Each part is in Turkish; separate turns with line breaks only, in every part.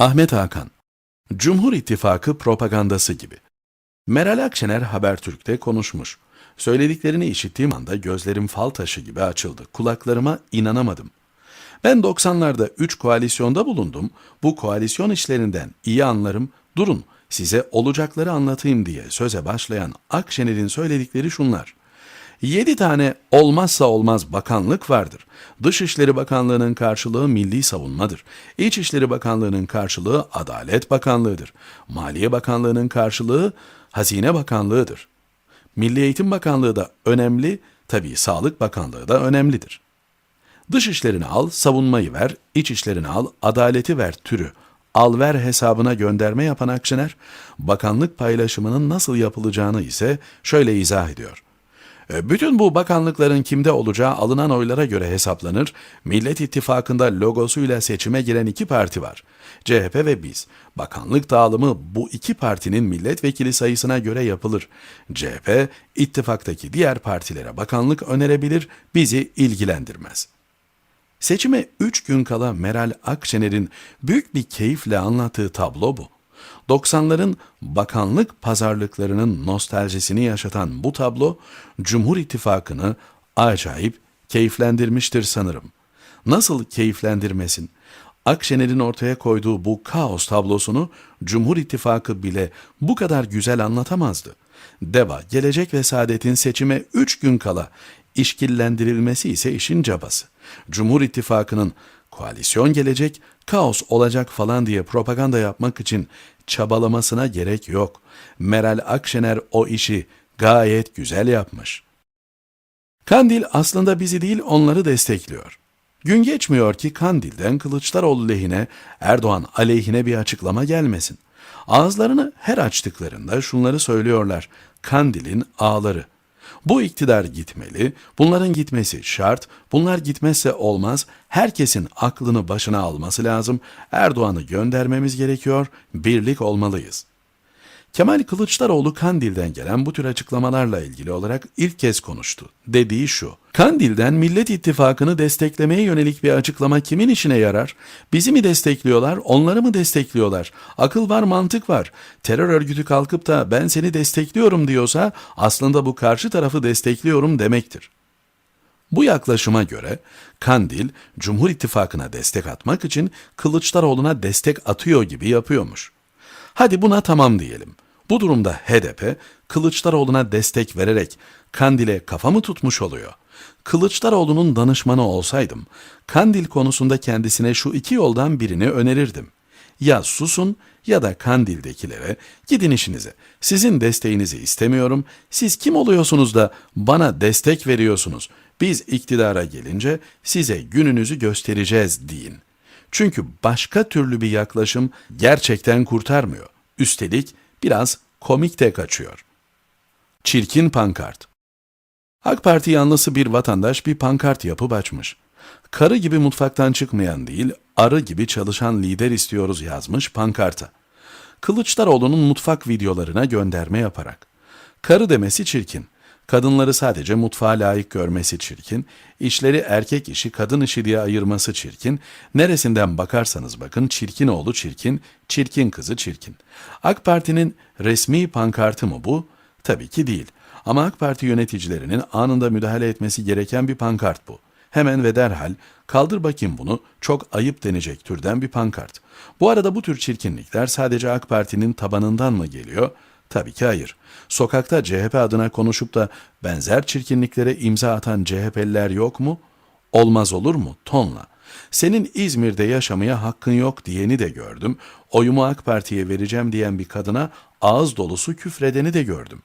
Ahmet Hakan Cumhur İttifakı propagandası gibi. Meral Akşener Habertürk'te konuşmuş. Söylediklerini işittiğim anda gözlerim fal taşı gibi açıldı. Kulaklarıma inanamadım. Ben 90'larda 3 koalisyonda bulundum. Bu koalisyon işlerinden iyi anlarım. Durun size olacakları anlatayım diye söze başlayan Akşener'in söyledikleri şunlar. 7 tane olmazsa olmaz bakanlık vardır. Dışişleri Bakanlığı'nın karşılığı Milli Savunmadır. İçişleri Bakanlığı'nın karşılığı Adalet Bakanlığı'dır. Maliye Bakanlığı'nın karşılığı Hazine Bakanlığı'dır. Milli Eğitim Bakanlığı da önemli, tabii Sağlık Bakanlığı da önemlidir. Dışişlerini al, savunmayı ver, iç işlerini al, adaleti ver türü. Al ver hesabına gönderme yapan Akşener, bakanlık paylaşımının nasıl yapılacağını ise şöyle izah ediyor. E, Bütün bu bakanlıkların kimde olacağı alınan oylara göre hesaplanır. Millet İttifakı'nda logosuyla seçime giren iki parti var. CHP ve biz. Bakanlık dağılımı bu iki partinin milletvekili sayısına göre yapılır. CHP, ittifaktaki diğer partilere bakanlık önerebilir, bizi ilgilendirmez.'' Seçime 3 gün kala Meral Akşener'in büyük bir keyifle anlattığı tablo bu. 90'ların bakanlık pazarlıklarının nostaljisini yaşatan bu tablo Cumhur İttifakı'nı acayip keyiflendirmiştir sanırım. Nasıl keyiflendirmesin? Akşener'in ortaya koyduğu bu kaos tablosunu Cumhur İttifakı bile bu kadar güzel anlatamazdı. DEVA, Gelecek ve Saadet'in seçime 3 gün kala işkillendirilmesi ise işin cabası. Cumhur İttifakı'nın koalisyon gelecek, kaos olacak falan diye propaganda yapmak için çabalamasına gerek yok. Meral Akşener o işi gayet güzel yapmış. Kandil aslında bizi değil onları destekliyor. Gün geçmiyor ki Kandil'den Kılıçdaroğlu lehine, Erdoğan aleyhine bir açıklama gelmesin. Ağızlarını her açtıklarında şunları söylüyorlar. Kandil'in ağları. Bu iktidar gitmeli, bunların gitmesi şart, bunlar gitmezse olmaz, herkesin aklını başına alması lazım, Erdoğan'ı göndermemiz gerekiyor, birlik olmalıyız. Kemal Kılıçdaroğlu Kandil'den gelen bu tür açıklamalarla ilgili olarak ilk kez konuştu. Dediği şu, Kandil'den Millet İttifakı'nı desteklemeye yönelik bir açıklama kimin işine yarar? Bizi mi destekliyorlar, onları mı destekliyorlar? Akıl var, mantık var. Terör örgütü kalkıp da ben seni destekliyorum diyorsa aslında bu karşı tarafı destekliyorum demektir. Bu yaklaşıma göre Kandil, Cumhur İttifakı'na destek atmak için Kılıçdaroğlu'na destek atıyor gibi yapıyormuş. Hadi buna tamam diyelim. Bu durumda HDP, Kılıçdaroğlu'na destek vererek Kandil'e kafa mı tutmuş oluyor? Kılıçdaroğlu'nun danışmanı olsaydım, Kandil konusunda kendisine şu iki yoldan birini önerirdim. Ya susun ya da Kandil'dekilere gidin işinize. Sizin desteğinizi istemiyorum. Siz kim oluyorsunuz da bana destek veriyorsunuz? Biz iktidara gelince size gününüzü göstereceğiz deyin. Çünkü başka türlü bir yaklaşım gerçekten kurtarmıyor. Üstelik biraz komik de kaçıyor. Çirkin pankart. AK Parti yanlısı bir vatandaş bir pankart yapıp açmış. Karı gibi mutfaktan çıkmayan değil, arı gibi çalışan lider istiyoruz yazmış pankarta. Kılıçdaroğlu'nun mutfak videolarına gönderme yaparak. Karı demesi çirkin. Kadınları sadece mutfağa layık görmesi çirkin, işleri erkek işi kadın işi diye ayırması çirkin, neresinden bakarsanız bakın çirkin oğlu çirkin, çirkin kızı çirkin. AK Parti'nin resmi pankartı mı bu? Tabii ki değil. Ama AK Parti yöneticilerinin anında müdahale etmesi gereken bir pankart bu. Hemen ve derhal kaldır bakayım bunu çok ayıp denecek türden bir pankart. Bu arada bu tür çirkinlikler sadece AK Parti'nin tabanından mı geliyor? Tabii ki hayır. Sokakta CHP adına konuşup da benzer çirkinliklere imza atan CHP'liler yok mu? Olmaz olur mu? Tonla. Senin İzmir'de yaşamaya hakkın yok diyeni de gördüm. Oyumu AK Parti'ye vereceğim diyen bir kadına ağız dolusu küfredeni de gördüm.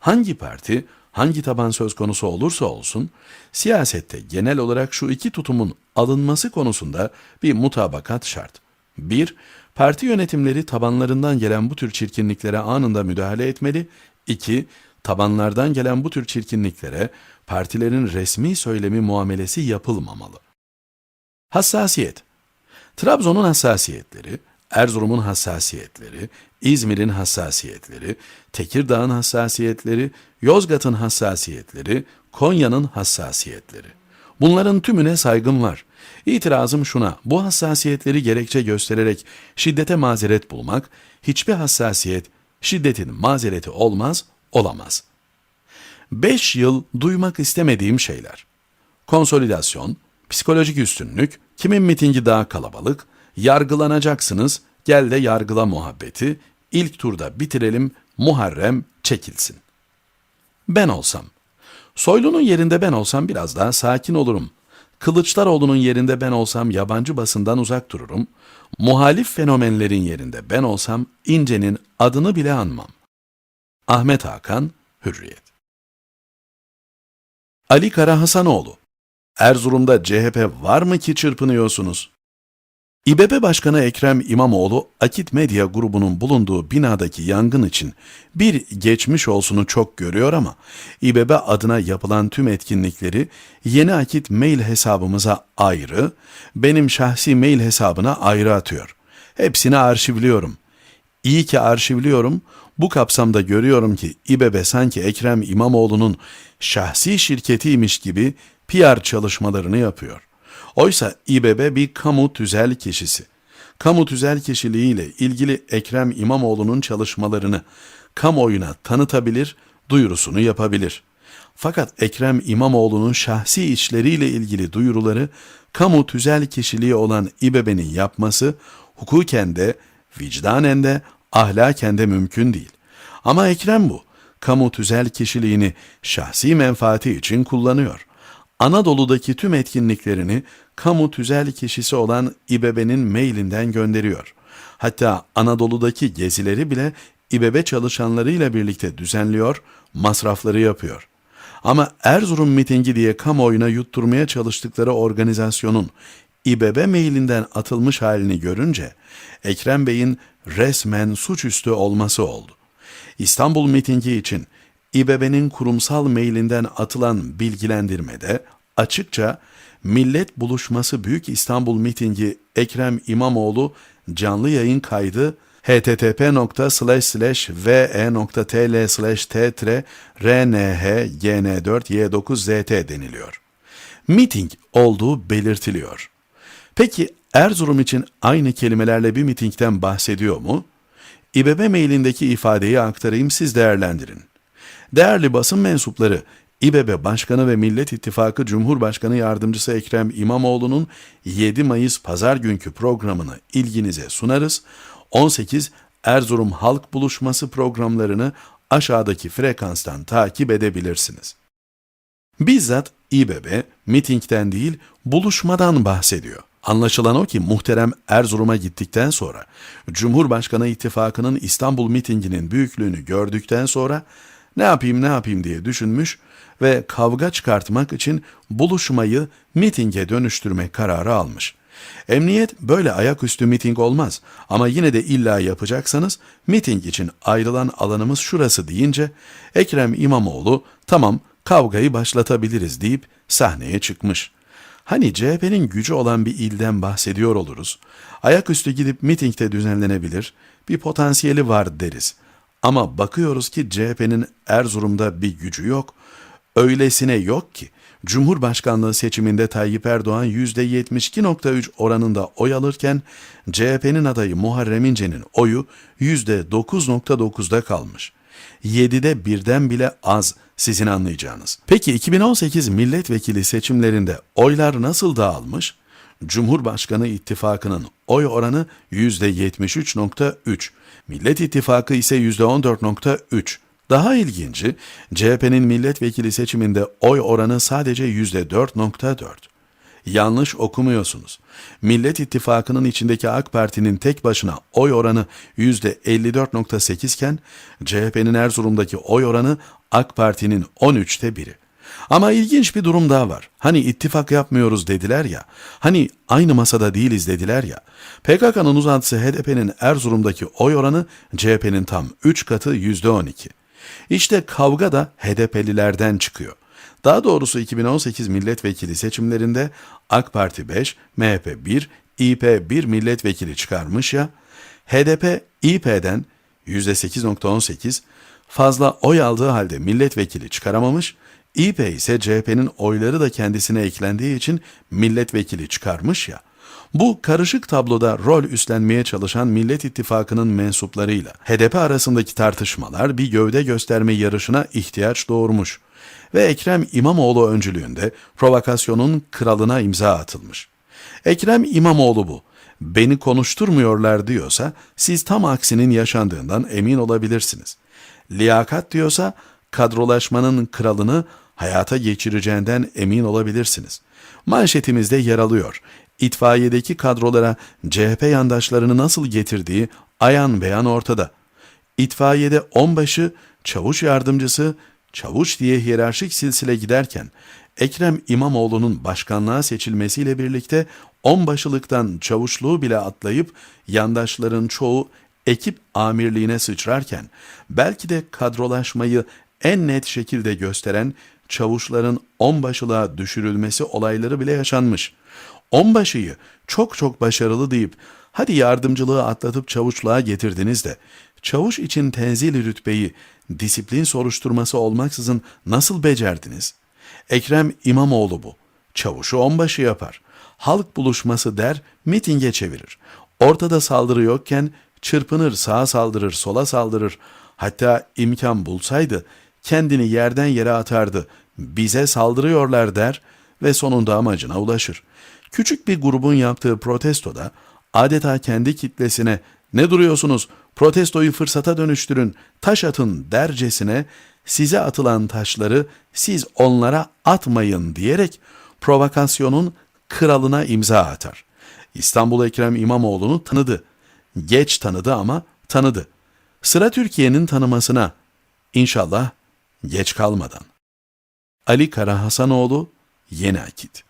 Hangi parti, hangi taban söz konusu olursa olsun, siyasette genel olarak şu iki tutumun alınması konusunda bir mutabakat şart. 1. Parti yönetimleri tabanlarından gelen bu tür çirkinliklere anında müdahale etmeli. 2. Tabanlardan gelen bu tür çirkinliklere partilerin resmi söylemi muamelesi yapılmamalı. Hassasiyet Trabzon'un hassasiyetleri, Erzurum'un hassasiyetleri, İzmir'in hassasiyetleri, Tekirdağ'ın hassasiyetleri, Yozgat'ın hassasiyetleri, Konya'nın hassasiyetleri. Bunların tümüne saygım var. İtirazım şuna, bu hassasiyetleri gerekçe göstererek şiddete mazeret bulmak, hiçbir hassasiyet şiddetin mazereti olmaz, olamaz. 5 yıl duymak istemediğim şeyler. Konsolidasyon, psikolojik üstünlük, kimin mitingi daha kalabalık, yargılanacaksınız, gel de yargıla muhabbeti, ilk turda bitirelim, Muharrem çekilsin. Ben olsam, Soylu'nun yerinde ben olsam biraz daha sakin olurum. Kılıçdaroğlu'nun yerinde ben olsam yabancı basından uzak dururum. Muhalif fenomenlerin yerinde ben olsam İnce'nin adını bile anmam. Ahmet Hakan, Hürriyet Ali Kara Hasanoğlu Erzurum'da CHP var mı ki çırpınıyorsunuz? İBB Başkanı Ekrem İmamoğlu, Akit Medya grubunun bulunduğu binadaki yangın için bir geçmiş olsunu çok görüyor ama İBB adına yapılan tüm etkinlikleri yeni Akit mail hesabımıza ayrı, benim şahsi mail hesabına ayrı atıyor. Hepsini arşivliyorum. İyi ki arşivliyorum. Bu kapsamda görüyorum ki İBB sanki Ekrem İmamoğlu'nun şahsi şirketiymiş gibi PR çalışmalarını yapıyor. Oysa İBB bir kamu tüzel kişisi. Kamu tüzel kişiliğiyle ilgili Ekrem İmamoğlu'nun çalışmalarını kamuoyuna tanıtabilir, duyurusunu yapabilir. Fakat Ekrem İmamoğlu'nun şahsi işleriyle ilgili duyuruları kamu tüzel kişiliği olan İBB'nin yapması hukuken de, vicdanen de, ahlaken de mümkün değil. Ama Ekrem bu. Kamu tüzel kişiliğini şahsi menfaati için kullanıyor. Anadolu'daki tüm etkinliklerini kamu tüzel kişisi olan İBB'nin mailinden gönderiyor. Hatta Anadolu'daki gezileri bile İBB çalışanlarıyla birlikte düzenliyor, masrafları yapıyor. Ama Erzurum mitingi diye kamuoyuna yutturmaya çalıştıkları organizasyonun İBB mailinden atılmış halini görünce Ekrem Bey'in resmen suçüstü olması oldu. İstanbul mitingi için İBB'nin kurumsal mailinden atılan bilgilendirmede açıkça Millet Buluşması Büyük İstanbul Mitingi Ekrem İmamoğlu canlı yayın kaydı http.ve.tl tetre rnhgn4y9zt deniliyor. Miting olduğu belirtiliyor. Peki Erzurum için aynı kelimelerle bir mitingden bahsediyor mu? İBB mailindeki ifadeyi aktarayım siz değerlendirin. Değerli basın mensupları, İBB Başkanı ve Millet İttifakı Cumhurbaşkanı Yardımcısı Ekrem İmamoğlu'nun 7 Mayıs pazar günkü programını ilginize sunarız. 18 Erzurum Halk Buluşması programlarını aşağıdaki frekanstan takip edebilirsiniz. Bizzat İBB mitingden değil buluşmadan bahsediyor. Anlaşılan o ki muhterem Erzurum'a gittikten sonra Cumhurbaşkanı İttifakı'nın İstanbul mitinginin büyüklüğünü gördükten sonra ne yapayım ne yapayım diye düşünmüş ve kavga çıkartmak için buluşmayı mitinge dönüştürme kararı almış. Emniyet böyle ayaküstü miting olmaz ama yine de illa yapacaksanız miting için ayrılan alanımız şurası deyince Ekrem İmamoğlu tamam kavgayı başlatabiliriz deyip sahneye çıkmış. Hani CHP'nin gücü olan bir ilden bahsediyor oluruz. Ayaküstü gidip mitingde düzenlenebilir, bir potansiyeli var deriz. Ama bakıyoruz ki CHP'nin Erzurum'da bir gücü yok. Öylesine yok ki Cumhurbaşkanlığı seçiminde Tayyip Erdoğan %72.3 oranında oy alırken CHP'nin adayı Muharrem İnce'nin oyu %9.9'da kalmış. 7'de birden bile az sizin anlayacağınız. Peki 2018 milletvekili seçimlerinde oylar nasıl dağılmış? Cumhurbaşkanı İttifakı'nın oy oranı %73.3, Millet İttifakı ise %14.3. Daha ilginci, CHP'nin milletvekili seçiminde oy oranı sadece %4.4. Yanlış okumuyorsunuz. Millet İttifakı'nın içindeki AK Parti'nin tek başına oy oranı %54.8 iken CHP'nin Erzurum'daki oy oranı AK Parti'nin 13'te biri. Ama ilginç bir durum daha var. Hani ittifak yapmıyoruz dediler ya, hani aynı masada değiliz dediler ya. PKK'nın uzantısı HDP'nin Erzurum'daki oy oranı CHP'nin tam 3 katı %12. İşte kavga da HDP'lilerden çıkıyor. Daha doğrusu 2018 milletvekili seçimlerinde AK Parti 5, MHP 1, İP 1 milletvekili çıkarmış ya, HDP İP'den %8.18 fazla oy aldığı halde milletvekili çıkaramamış, İP ise CHP'nin oyları da kendisine eklendiği için milletvekili çıkarmış ya. Bu karışık tabloda rol üstlenmeye çalışan Millet İttifakı'nın mensuplarıyla HDP arasındaki tartışmalar bir gövde gösterme yarışına ihtiyaç doğurmuş ve Ekrem İmamoğlu öncülüğünde provokasyonun kralına imza atılmış. Ekrem İmamoğlu bu. Beni konuşturmuyorlar diyorsa siz tam aksinin yaşandığından emin olabilirsiniz. Liyakat diyorsa kadrolaşmanın kralını hayata geçireceğinden emin olabilirsiniz. Manşetimizde yer alıyor. İtfaiyedeki kadrolara CHP yandaşlarını nasıl getirdiği ayan beyan ortada. İtfaiyede onbaşı, çavuş yardımcısı, çavuş diye hiyerarşik silsile giderken Ekrem İmamoğlu'nun başkanlığa seçilmesiyle birlikte onbaşılıktan çavuşluğu bile atlayıp yandaşların çoğu ekip amirliğine sıçrarken belki de kadrolaşmayı en net şekilde gösteren çavuşların onbaşılığa düşürülmesi olayları bile yaşanmış. Onbaşıyı çok çok başarılı deyip hadi yardımcılığı atlatıp çavuşluğa getirdiniz de çavuş için tenzil rütbeyi disiplin soruşturması olmaksızın nasıl becerdiniz? Ekrem İmamoğlu bu. Çavuşu onbaşı yapar. Halk buluşması der, mitinge çevirir. Ortada saldırı yokken çırpınır sağa saldırır sola saldırır. Hatta imkan bulsaydı kendini yerden yere atardı. Bize saldırıyorlar der ve sonunda amacına ulaşır. Küçük bir grubun yaptığı protestoda adeta kendi kitlesine ne duruyorsunuz protestoyu fırsata dönüştürün taş atın dercesine size atılan taşları siz onlara atmayın diyerek provokasyonun kralına imza atar. İstanbul Ekrem İmamoğlu'nu tanıdı. Geç tanıdı ama tanıdı. Sıra Türkiye'nin tanımasına. İnşallah geç kalmadan. Ali Kara Hasanoğlu, Yeni Akit